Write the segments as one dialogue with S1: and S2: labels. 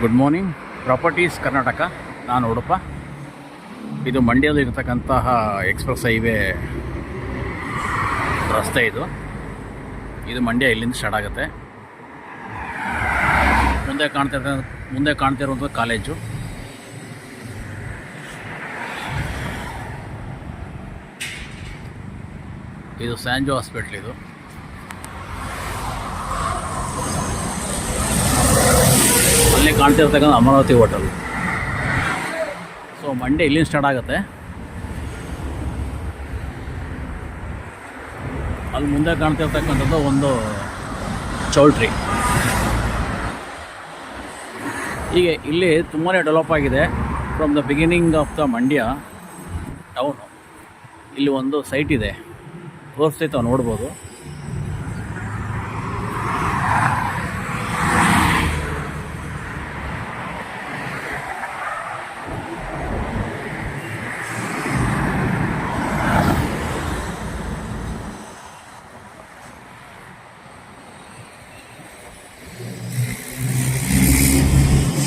S1: Good morning properties Karnataka ನಾನು ಉಡುಪ. ಇದು ಮಂಡ್ಯದಲ್ಲಿ ಇರತಕ್ಕಂತಹ ಎಕ್ಸ್ಪ್ರೆಸ್ ಹೈವೇ ರಸ್ತೆ ಇದು. ಇದು ಮಂಡ್ಯ ಇಲ್ಲಿಂದ ಸ್ಟಾರ್ಟ್ ಆಗುತ್ತೆ. ಮುಂದೆ ಕಾಣ್ತಾ ಮುಂದೆ ಕಾಣ್ತಿರುವಂಥ ಕಾಲೇಜು ಇದು ಸ್ಯಾಂಜೋ ಹಾಸ್ಪಿಟ್ಲ್ ಇದು. ಅಲ್ಲಿ ಕಾಣ್ತಿರ್ತಕ್ಕಂಥ ಅಮರಾವತಿ ಹೋಟೆಲ್. ಸೊ ಮಂಡೇ ಇಲ್ಲಿಂದ ಸ್ಟಾರ್ಟ್ ಆಗುತ್ತೆ. ಅಲ್ಲಿ ಮುಂದೆ ಕಾಣ್ತಿರ್ತಕ್ಕಂಥದ್ದು ಒಂದು ಚೌಲ್ಟ್ರಿ. ಹೀಗೆ ಇಲ್ಲಿ ತುಂಬಾ ಡೆವಲಪ್ ಆಗಿದೆ. From the beginning of the Mandya town ಇಲ್ಲಿ ಒಂದು ಸೈಟ್ ಇದೆ. ತೋರಿಸ್ತೈತೆ ನೋಡ್ಬೋದು.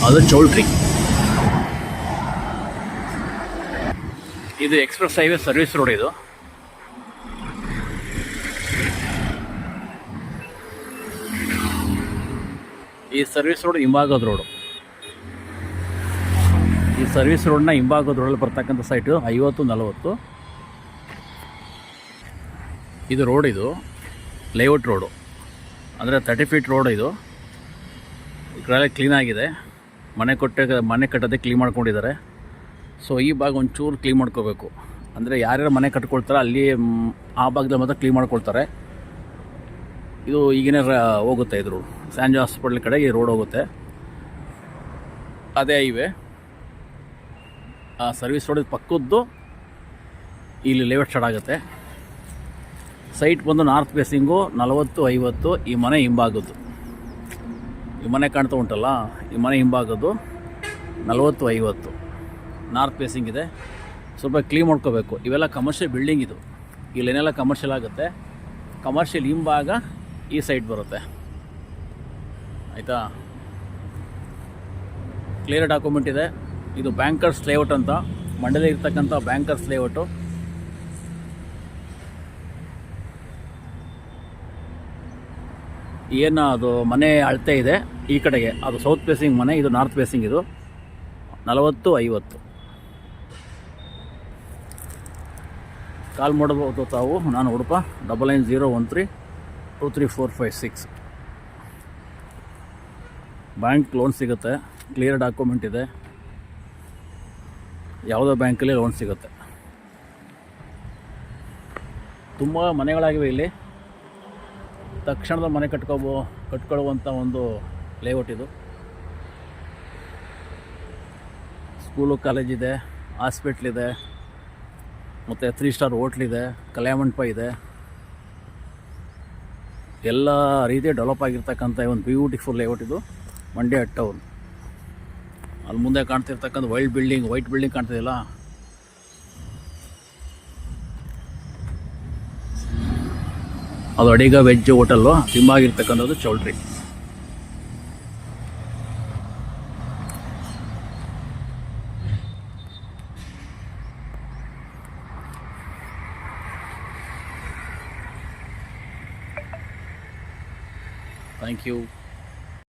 S1: ಅದು ಚೌಲ್ಟ್ರಿ. ಇದು ಎಕ್ಸ್ಪ್ರೆಸ್ ಹೈವೇ ಸರ್ವಿಸ್ ರೋಡ್ ಇದು. ಈ ಸರ್ವಿಸ್ ರೋಡ್ ಹಿಂಭಾಗದ ರೋಡು. ಈ ಸರ್ವಿಸ್ ರೋಡ್ನ ಹಿಂಭಾಗದ ರೋಡಲ್ಲಿ ಬರ್ತಕ್ಕಂಥ ಸೈಟು ಐವತ್ತು ನಲವತ್ತು. ಇದು ರೋಡ್ ಇದು, ಲೇಔಟ್ ರೋಡು. ಅಂದರೆ ತರ್ಟಿ ಫೀಟ್ ರೋಡ್ ಇದು. ಈ ಕಡೆ ಕ್ಲೀನ್ ಆಗಿದೆ. ಮನೆ ಕೊಟ್ಟ, ಮನೆ ಕಟ್ಟೋದೇ ಕ್ಲೀನ್ ಮಾಡ್ಕೊಂಡಿದ್ದಾರೆ. ಸೊ ಈ ಭಾಗ ಒಂಚೂರು ಕ್ಲೀನ್ ಮಾಡ್ಕೋಬೇಕು. ಅಂದರೆ ಯಾರ್ಯಾರು ಮನೆ ಕಟ್ಕೊಳ್ತಾರೆ ಅಲ್ಲಿ ಆ ಭಾಗದಲ್ಲಿ ಮಾತ್ರ ಕ್ಲೀನ್ ಮಾಡ್ಕೊಳ್ತಾರೆ. ಇದು ಈಗಿನ ಹೋಗುತ್ತೆ ಇದ್ರು ಸ್ಯಾಂಜೋ ಹಾಸ್ಪಿಟ್ಲ್ ಕಡೆ ಈ ರೋಡ್ ಹೋಗುತ್ತೆ. ಅದೇ ಇವೆ ಆ ಸರ್ವಿಸ್ ರೋಡ್ ಪಕ್ಕದ್ದು ಇಲ್ಲಿ ಲೇಔಟ್ ಸ್ಟಾರ್ಟ್ ಆಗುತ್ತೆ. ಸೈಟ್ ಬಂದು ನಾರ್ತ್ ಫೇಸಿಂಗು ನಲವತ್ತು ಐವತ್ತು, ಈ ಮನೆ ಹಿಂಭಾಗದ್ದು. ಈ ಮನೆ ಕಾಣ್ತಾ ಉಂಟಲ್ಲ, ಈ ಮನೆ ಹಿಂಭಾಗದ್ದು ನಲವತ್ತು ಐವತ್ತು. ನಾರ್ತ್ ಫೇಸಿಂಗ್ ಇದೆ. ಸ್ವಲ್ಪ ಕ್ಲೀನ್ ಮಾಡ್ಕೋಬೇಕು. ಇವೆಲ್ಲ ಕಮರ್ಷಿಯಲ್ ಬಿಲ್ಡಿಂಗ್ ಇದು. ಇಲ್ಲೇನೆಲ್ಲ ಕಮರ್ಷಿಯಲ್ ಆಗುತ್ತೆ. ಕಮರ್ಷಿಯಲ್ ಹಿಂಭಾಗ ಈ ಸೈಡ್ ಬರುತ್ತೆ. ಆಯಿತಾ? ಕ್ಲಿಯರ್ ಡಾಕ್ಯುಮೆಂಟ್ ಇದೆ. ಇದು ಬ್ಯಾಂಕರ್ಸ್ ಲೇಔಟ್ ಅಂತ. ಮಂಡ್ಯದಲ್ಲಿ ಇರ್ತಕ್ಕಂಥ ಬ್ಯಾಂಕರ್ಸ್ ಲೇಔಟು ಏನು ಅದು ಮನೆ ಅಳತೆ ಇದೆ ಈ ಕಡೆಗೆ. ಅದು ಸೌತ್ ಫೇಸಿಂಗ್ ಮನೆ, ಇದು ನಾರ್ತ್ ಫೇಸಿಂಗ್ ಇದು. ನಲವತ್ತು, ಐವತ್ತು. ಕಾಲ್ ಮಾಡಬಹುದು ತಾವು. ನಾನು Udupa double nine zero one three two three four five six bank loan ಸಿಗುತ್ತೆ. ಕ್ಲಿಯರ್ ಡಾಕ್ಯುಮೆಂಟ್ ಇದೆ. ಯಾವುದೋ ಬ್ಯಾಂಕಲ್ಲಿ ಲೋನ್ ಸಿಗುತ್ತೆ. ತುಂಬ ಮನೆಗಳಾಗಿವೆ ಇಲ್ಲಿ. ತಕ್ಷಣದ ಮನೆ ಕಟ್ಕೋಬೋ ಕಟ್ಕೊಳ್ಳುವಂಥ ಒಂದು ಲೇಔಟ್ ಇದು. ಸ್ಕೂಲು ಕಾಲೇಜ್ ಇದೆ ಹಾಸ್ಪಿಟ್ಲ್ ಇದೆ, ಮತ್ತು ತ್ರೀ ಸ್ಟಾರ್ ಹೋಟ್ಲಿದೆ ಕಲ್ಯಾಮಂಟಪ ಇದೆ. ಎಲ್ಲ ರೀತಿಯ ಡೆವಲಪ್ ಆಗಿರ್ತಕ್ಕಂಥ ಒಂದು ಬ್ಯೂಟಿಫುಲ್ ಲೇಔಟ್ ಇದು ಮಂಡ್ಯ ಟೌನ್ ಅಲ್ಲಿ ಮುಂದೆ ಕಾಣ್ತಿರ್ತಕ್ಕಂಥ ವೈಲ್ಡ್ ಬಿಲ್ಡಿಂಗ್ ವೈಟ್ ಬಿಲ್ಡಿಂಗ್ ಕಾಣ್ತಿದೆಯಲ್ಲ? ಅದು ಅಡಿಗ ವೆಜ್ ಹೋಟೆಲ್ಲು ತಿಂಬಾಗಿರ್ತಕ್ಕಂಥದ್ದು ಚೌಲ್ಟ್ರಿ. Thank you